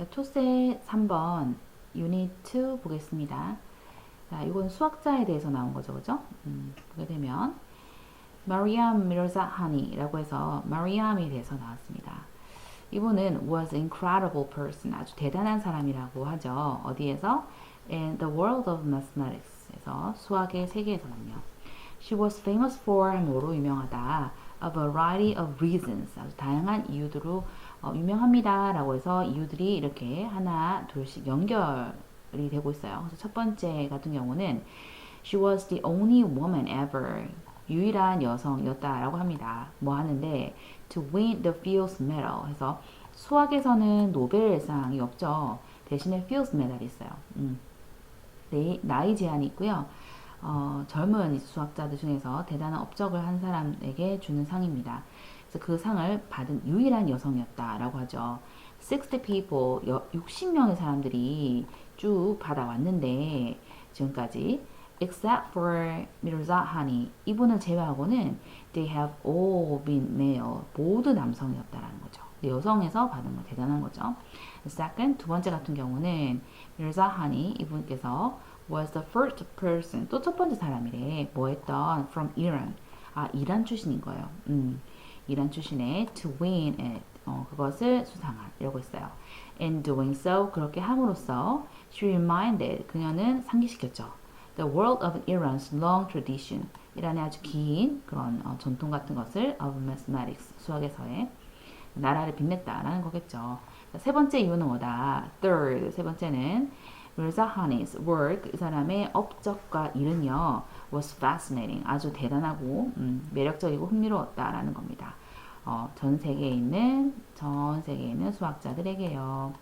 자, 초세 3번 유닛 2 보겠습니다. 자, 이건 수학자에 대해서 나온 거죠. 그죠? 음, 보게 되면 마리암 미르자하니라고 해서 마리암에 대해서 나왔습니다. 이분은 was incredible person 아주 대단한 사람이라고 하죠. 어디에서? In the world of mathematics에서 수학의 세계에서는요. She was famous for 뭐로 유명하다. A variety of reasons 아주 다양한 이유들로 어, 유명합니다 라고 해서 이유들이 이렇게 하나 둘씩 연결이 되고 있어요. 그래서 첫 번째 같은 경우는 She was the only woman ever 유일한 여성이었다라고 합니다. 뭐 하는데 to win the Fields Medal 해서 수학에서는 노벨상이 없죠. 대신에 Fields Medal이 있어요. 음. 네, 나이 제한이 있고요. 어, 젊은 수학자들 중에서 대단한 업적을 한 사람에게 주는 상입니다. 그래서 그 상을 받은 유일한 여성이었다라고 하죠. 60 people, 60명의 사람들이 쭉 받아왔는데 지금까지 except for 미르자하니 이분을 제외하고는 they have all been male 모두 남성이었다라는 거죠. 여성에서 받은 건 대단한 거죠. Second 두 번째 같은 경우는 미르자하니 이분께서 was the first person 또 첫 번째 사람이래 뭐 했던 from Iran 아 이란 출신인 거예요. 음, 이란 출신의 to win it 어, 그것을 수상한 이라고 했어요. In doing so 그렇게 함으로써 she reminded 그녀는 상기시켰죠. The world of Iran's long tradition 이란의 아주 긴 그런 어, 전통 같은 것을 of mathematics 수학에서의 나라를 빛냈다라는 거겠죠. 세 번째 이유는 뭐다? Third 세 번째는 밀자하니's work 이 사람의 업적과 일은요 was fascinating 아주 대단하고 음, 매력적이고 흥미로웠다라는 겁니다. 어, 전 세계에 있는 전 세계에 있는 수학자들에게요.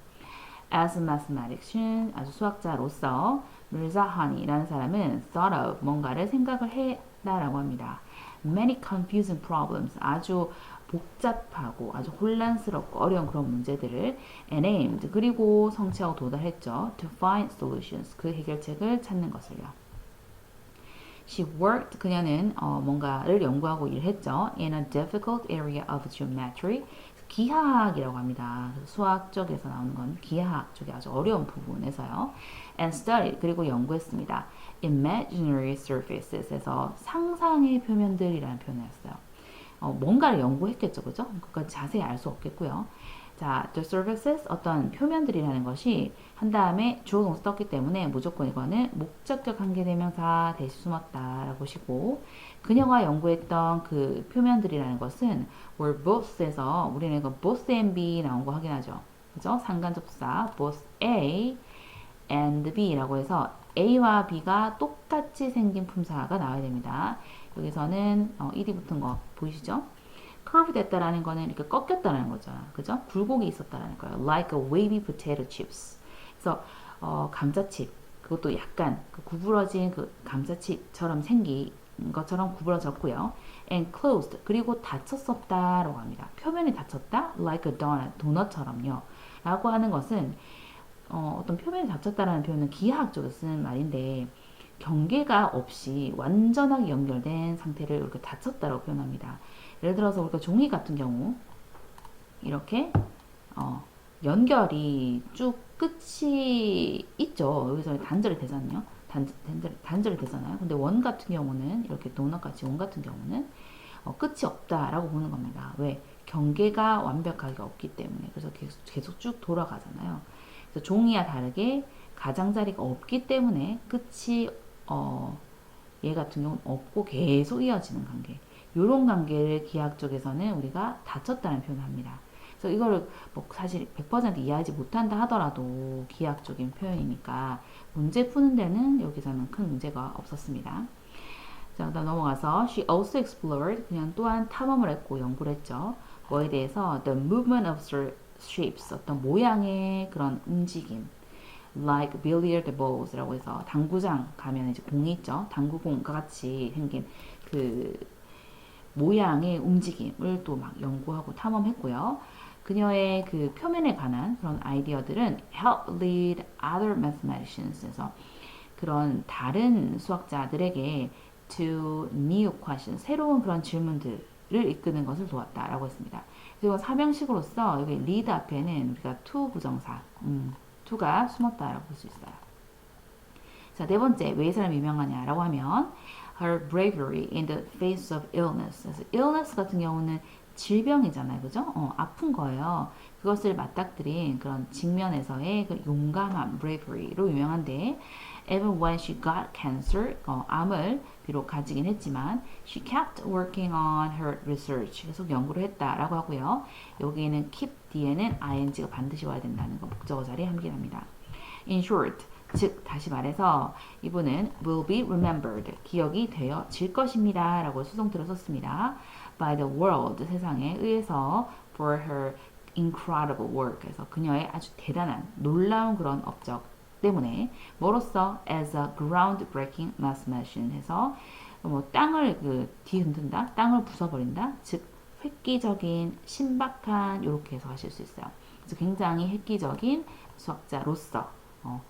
As a mathematician 아주 수학자로서 밀자하니라는 사람은 thought of 뭔가를 생각을 했다라고 합니다. Many confusing problems 아주 복잡하고 아주 혼란스럽고 어려운 그런 문제들을 and aimed 그리고 성취하고 도달했죠. To find solutions 그 해결책을 찾는 것을요. She worked 그녀는 어, 뭔가를 연구하고 일했죠. In a difficult area of geometry 기하학이라고 합니다. 수학 쪽에서 나오는 건 기하학 쪽에 아주 어려운 부분에서요. And studied 그리고 연구했습니다. Imaginary surfaces에서 상상의 표면들이라는 표현이었어요. 어, 뭔가를 연구했겠죠, 그죠? 그까지 자세히 알 수 없겠고요. 자, the surfaces 어떤 표면들이라는 것이 한 다음에 주어 동사 썼기 때문에 무조건 이거는 목적격 관계대명사 대시 숨었다라고 보시고 그녀가 연구했던 그 표면들이라는 것은 were both에서 우리는 이거 both and B 나온 거 확인하죠. 그죠? 상관접사 both A and B라고 해서 A와 B가 똑같이 생긴 품사가 나와야 됩니다. 여기서는 어, ED 붙은 거 보이시죠? curve 됐다라는 거는 이렇게 꺾였다라는 거죠. 그죠? 굴곡이 있었다라는 거예요. Like a wavy potato chips. 그래서 어, 감자칩 그것도 약간 그 구부러진 그 감자칩처럼 생긴 것처럼 구부러졌고요. And closed 그리고 닫혔었다라고 합니다. 표면이 닫혔다, like a donut 도넛처럼요. 라고 하는 것은 어, 어떤 표면이 닫혔다라는 표현은 기하학 쪽에서 쓰는 말인데 경계가 없이 완전하게 연결된 상태를 이렇게 닫혔다라고 표현합니다. 예를 들어서 우리가 종이 같은 경우 이렇게 어, 연결이 쭉 끝이 있죠. 여기서 단절이 되잖아요. 단, 단절, 단절이 되잖아요. 근데 원 같은 경우는 이렇게 도넛같이 원 같은 경우는 어, 끝이 없다라고 보는 겁니다. 왜? 경계가 완벽하게 없기 때문에 그래서 계속, 계속 쭉 돌아가잖아요. 종이와 다르게 가장자리가 없기 때문에 끝이 어, 얘 같은 경우는 없고 계속 이어지는 관계. 이런 관계를 기하학 쪽에서는 우리가 닫혔다는 표현을 합니다. 그래서 이거를 뭐 사실 100% 이해하지 못한다 하더라도 기하학적인 표현이니까 문제 푸는 데는 여기서는 큰 문제가 없었습니다. 자, 그다음 넘어가서 she also explored 그냥 또한 탐험을 했고 연구를 했죠. 뭐에 대해서 the movement of shapes 어떤 모양의 그런 움직임 like billiard balls라고 해서 당구장 가면 이제 공이 있죠. 당구공과 같이 생긴 그 모양의 움직임을 또 막 연구하고 탐험했고요. 그녀의 그 표면에 관한 그런 아이디어들은 help lead other mathematicians에서 그런 다른 수학자들에게 to new questions 새로운 그런 질문들을 이끄는 것을 도왔다라고 했습니다. 이건 사명식으로서 여기 lead 앞에는 우리가 to 부정사, 음, to가 숨었다라고 볼 수 있어요. 자, 네 번째, 왜 이 사람이 유명하냐라고 하면 her bravery in the face of illness. 그래서 illness 같은 경우는 질병이잖아요. 그죠? 어, 아픈 거예요. 그것을 맞닥뜨린 그런 직면에서의 그 용감함, bravery로 유명한데 even when she got cancer, 어, 암을 비록 가지긴 했지만 she kept working on her research. 계속 연구를 했다라고 하고요. 여기에는 keep 뒤에는 ing가 반드시 와야 된다는 거 목적어 자리에 함께합니다. In short, 즉 다시 말해서 이분은 will be remembered 기억이 되어질 것입니다 라고 수동태로 썼습니다 by the world 세상에 의해서 for her incredible work. 그래서 그녀의 아주 대단한 놀라운 그런 업적 때문에 뭐로써 as a groundbreaking mathematician 해서 뭐 땅을 그 뒤흔든다 땅을 부숴버린다 즉 획기적인 신박한 이렇게 해석하실 수 있어요. 그래서 굉장히 획기적인 수학자로서 어,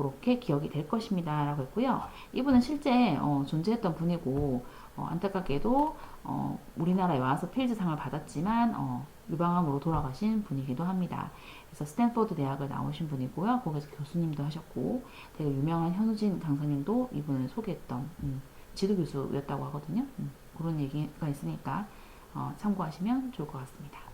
그렇게 기억이 될 것입니다. 라고 했고요. 이분은 실제 어, 존재했던 분이고 어, 안타깝게도 어, 우리나라에 와서 필즈상을 받았지만 어, 유방암으로 돌아가신 분이기도 합니다. 그래서 스탠포드 대학을 나오신 분이고요. 거기서 교수님도 하셨고 되게 유명한 현우진 강사님도 이분을 소개했던 음, 지도 교수였다고 하거든요. 음, 그런 얘기가 있으니까 어, 참고하시면 좋을 것 같습니다.